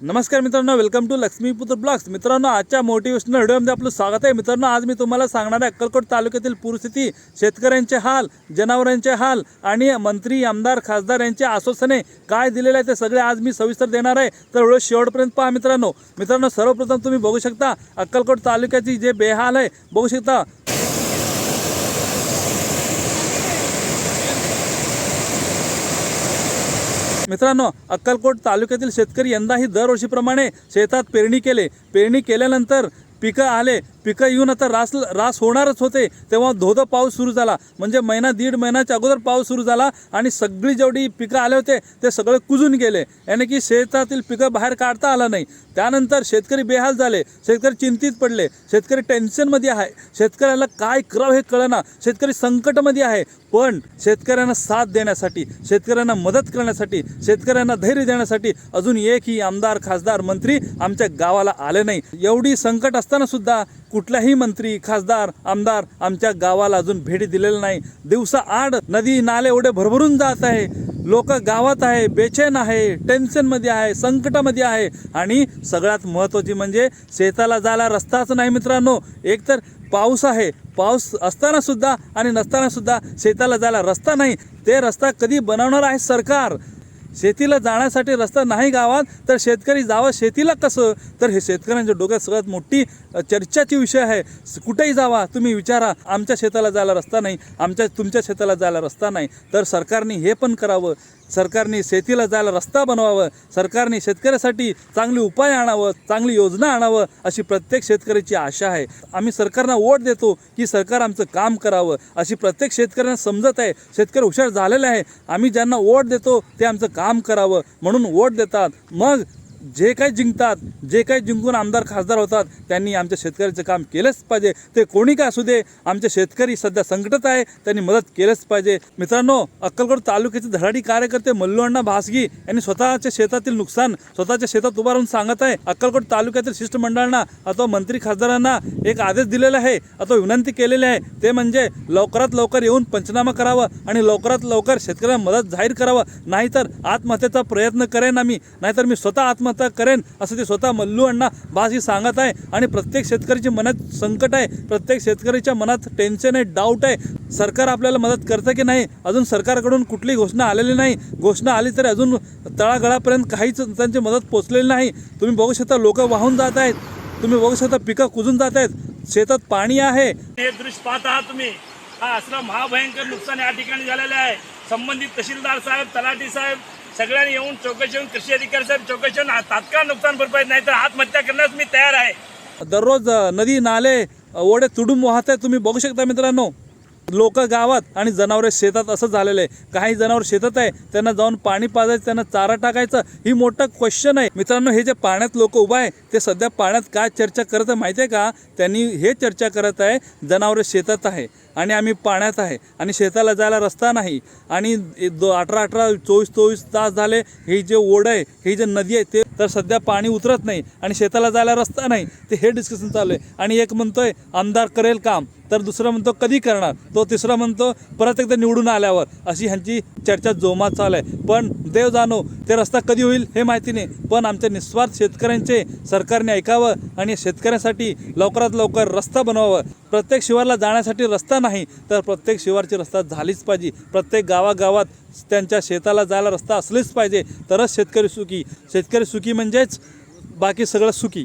नमस्कार मित्रांनो welcome to Laxmiputra blogs. मित्रांनो आजच्या मोटिवेशनल व्हिडिओमध्ये आपलं स्वागत आहे. मित्रांनो आज मी तुम्हाला सांगणार आहे अक्कलकोट तालुक्यातील पूरस्थिती शेतकऱ्यांचे हाल जनावरांचे हाल आणि मंत्री आमदार खासदार यांचे आश्वासने काय दिलेले आहे ते सगळे आज मी सविस्तर देणार आहे. तर व्हिडिओ शेवटपर्यंत पहा मित्रांनो. मित्रांनो सर्वप्रथम तुम्ही बघू शकता अक्कलकोट तालुक्याची जे बेहाल आहे बघू शकता मित्रांनो अक्कलकोट तालुक्यातील शेतकरी यंदाही दरवर्षीप्रमाणे शेतात पेरणी केले. पेरणी केल्यानंतर पिकं आले. पिकं येऊन आता रास रास होणारच होते. तेव्हा धोधो पाऊस सुरू झाला. म्हणजे महिना दीड महिन्याच्या अगोदर पाऊस सुरू झाला आणि सगळी जेवढी पिकं आले होते ते सगळे कुजून गेले. याने की शेतातील पिकं बाहेर काढता आलं नाही. त्यानंतर शेतकरी बेहाल झाले. शेतकरी चिंतित पडले. शेतकरी टेन्शनमध्ये आहे. शेतकऱ्याला काय करावं हे कळना. शेतकरी संकटमध्ये आहे. पण शेतकऱ्यांना साथ देण्यासाठी शेतकऱ्यांना मदत करण्यासाठी शेतकऱ्यांना धैर्य देण्यासाठी अजून एकही आमदार खासदार मंत्री आमच्या गावाला आले नाही. एवढी संकट असताना सुद्धा कुठलाही मंत्री खासदार आमदार आमच्या गावाला अजून भेटी दिलेलं नाही. दिवसा आड नदी नाले एवढे भरभरून जात आहे. लोक गावात आहे बेचैन आहे टेन्शनमध्ये आहे संकटामध्ये आहे. आणि सगळ्यात महत्त्वाची म्हणजे शेताला जायला रस्ताच नाही मित्रांनो. एकतर पाऊस आहे. पाऊस असताना सुद्धा आणि नसताना सुद्धा शेताला जायला रस्ता नाही. ते रस्ता कधी बनवणार आहे सरकार? शेतीला जाण्यासाठी रस्ता नाही गावात तर शेतकरी जावं शेतीला कसं? तर हे शेतकऱ्यांच्या डोक्यात सगळ्यात मोठी चर्चाची विषय आहे. कुठेही जावा तुम्ही विचारा आमच्या शेताला जायला रस्ता नाही आमच्या तुमच्या शेताला जायला रस्ता नाही. तर सरकारने हे पण करावं. सरकारने शेतीला जायला रस्ता बनवावं. सरकारने शेतकऱ्यासाठी चांगले उपाय आणावं चांगली योजना आणावं अशी प्रत्येक शेतकऱ्याची आशा आहे. आम्ही सरकारना वोट देतो की सरकार आमचं काम करावं अशी प्रत्येक शेतकऱ्यांना समजत आहे. शेतकरी हुशार झालेले आहे. आम्ही ज्यांना वोट देतो ते आमचं काम काम करावं म्हणून वोट देतात. मग जे काही जिंकतात जे काही जिंकून आमदार खासदार होतात त्यांनी आमच्या शेतकऱ्याचं काम केलंच पाहिजे. ते कोणी का असू दे आमचे शेतकरी सध्या संकटात आहे त्यांनी मदत केलंच पाहिजे. मित्रांनो अक्कलकोट तालुक्याचे धडाडी कार्यकर्ते मल्लूअण्णा भासगी यांनी स्वतःच्या शेतातील नुकसान स्वतःच्या शेतात उभा राहून सांगत आहे. अक्कलकोट तालुक्यातील शिष्टमंडळांना अथवा मंत्री खासदारांना एक आदेश दिलेला आहे अथवा विनंती केलेली आहे. ते म्हणजे लवकरात लवकर येऊन पंचनामा करावा आणि लवकरात लवकर शेतकऱ्यांना मदत जाहीर करावं. नाहीतर आत्महत्येचा प्रयत्न करेन आम्ही. नाहीतर मी स्वतः आत्म आत्महत्या करेन असं ते स्वतः मल्लू अण्णा भासी सांगत आहे. आणि प्रत्येक शेतकऱ्याच्या मनात संकट आहे प्रत्येक शेतकऱ्याच्या मनात टेन्शन आहे डाऊट आहे. सरकार आपल्याला मदत करतं की नाही? अजून सरकारकडून कुठली घोषणा आलेली नाही. घोषणा आली तरी अजून तळागळापर्यंत काहीच त्यांची मदत पोचलेली नाही. तुम्ही बघू शकता लोक वाहून जात आहेत. तुम्ही बघू शकता पिकं कुजून जात आहेत. शेतात पाणी आहे. हे दृश्य पाहत आहात तुम्ही. हा असलं महाभयंकर नुकसान या ठिकाणी झालेलं आहे. संबंधित तहसीलदार साहेब तलाठी साहेब सगळ्यांनी येऊन चौकशी येऊन कृषी अधिकारी साहेब चौकशी येऊन तात्काळ नुकसान भरपाई नाही तर आत्महत्या करण्यास मी तयार आहे. दररोज नदी नाले ओढे तुडूंब वाहत आहे तुम्ही बघू शकता मित्रांनो. लोक गावात आणि जनावरे शेतात असं झालेलं आहे. काही जनावर शेतात आहे त्यांना जाऊन पाणी पाजायचं त्यांना चारा टाकायचं ही मोठं क्वेश्चन आहे. मित्रांनो हे जे पाण्यात लोक उभा आहे ते सध्या पाण्यात काय चर्चा करत आहे माहिती आहे का? त्यांनी हे चर्चा करत आहे जनावरे शेतात आहे आणि आम्ही पाण्यात आहे आणि शेताला जायला रस्ता नाही. आणि दो अठरा अठरा चोवीस चोवीस तास झाले ही जे ओढ आहे ही जे नदी आहे ते तर सध्या पाणी उतरत नाही आणि शेताला जायला रस्ता नाही. ते हे डिस्कशन चालू आहे. आणि एक म्हणतोय आमदार करेल काम. तर दुसरा म्हणतो कधी करणार? तो तिसरा म्हणतो परत एकदा निवडून आल्यावर. अशी ह्यांची चर्चा जोमात चालू आहे. पण देव जाणो ते रस्ता कधी होईल हे माहिती नाही. पण आमच्या निस्वार्थ शेतकऱ्यांचे सरकारने ऐकावं आणि शेतकऱ्यांसाठी लवकरात लवकर रस्ता बनवावं. प्रत्येक शिवारला जाण्यासाठी रस्ता नाही तर प्रत्येक शिवारची रस्ता झालीच पाहिजे. प्रत्येक गावागावात त्यांच्या शेताला जायला रस्ता असलेच पाहिजे. तरच शेतकरी सुखी. शेतकरी सुखी म्हणजेच बाकी सगळं सुखी.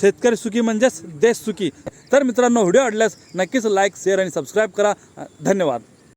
शेतकरी सुखी म्हणजेच देश सुखी. तर मित्रांनो व्हिडिओ आवडल्यास नक्कीच लाईक शेअर आणि सबस्क्राईब करा. धन्यवाद.